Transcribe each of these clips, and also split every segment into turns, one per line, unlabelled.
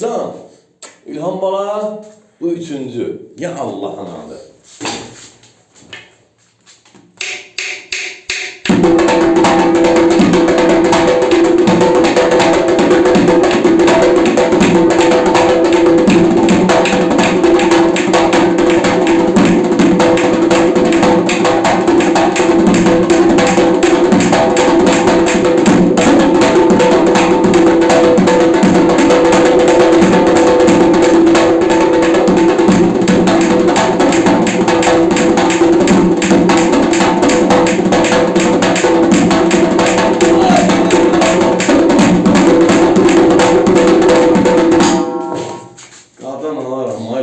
Can, İlham bala bu üçüncü. Ya Allah'ın adı.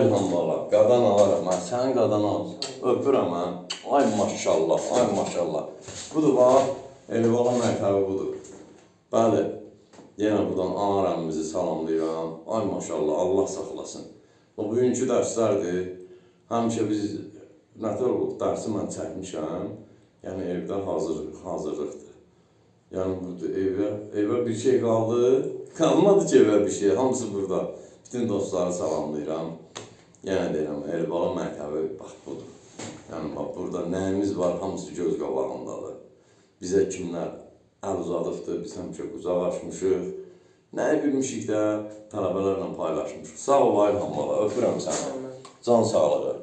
İlham bala. Qadan alaram. Mən sənin qadan al. Öpürəm mən. Ay maşallah, ay maşallah. Budur bax, Elibala məktəbi budur. Bəli. Yenə buradan ana rəmmimizi salamlayıram. Ay maşallah, Allah saxlasın. O bugünkü dərslərdir. Həmişə biz nətər dərsi mən çəkmişəm. Yəni evdə hazır hazırlıqdır. Yəni bu evə evə bir şey qaldı. Qalmadı ki evə bir şey. Hamısı burada. Bütün dostları salamlayıram. Yenə deyirəm, Elbala məktəbi bax budur. Yəni bax burada nəyimiz var, hamısı göz qabağındadır. Bizə kimlər əl uzadıbdır, biz həmişə uzaqlaşmışıq. Nəyi bilmişik də tələbələrlə paylaşmışıq. Sağ ol Ayhan bala, öpürəm səni. Can sağlığı.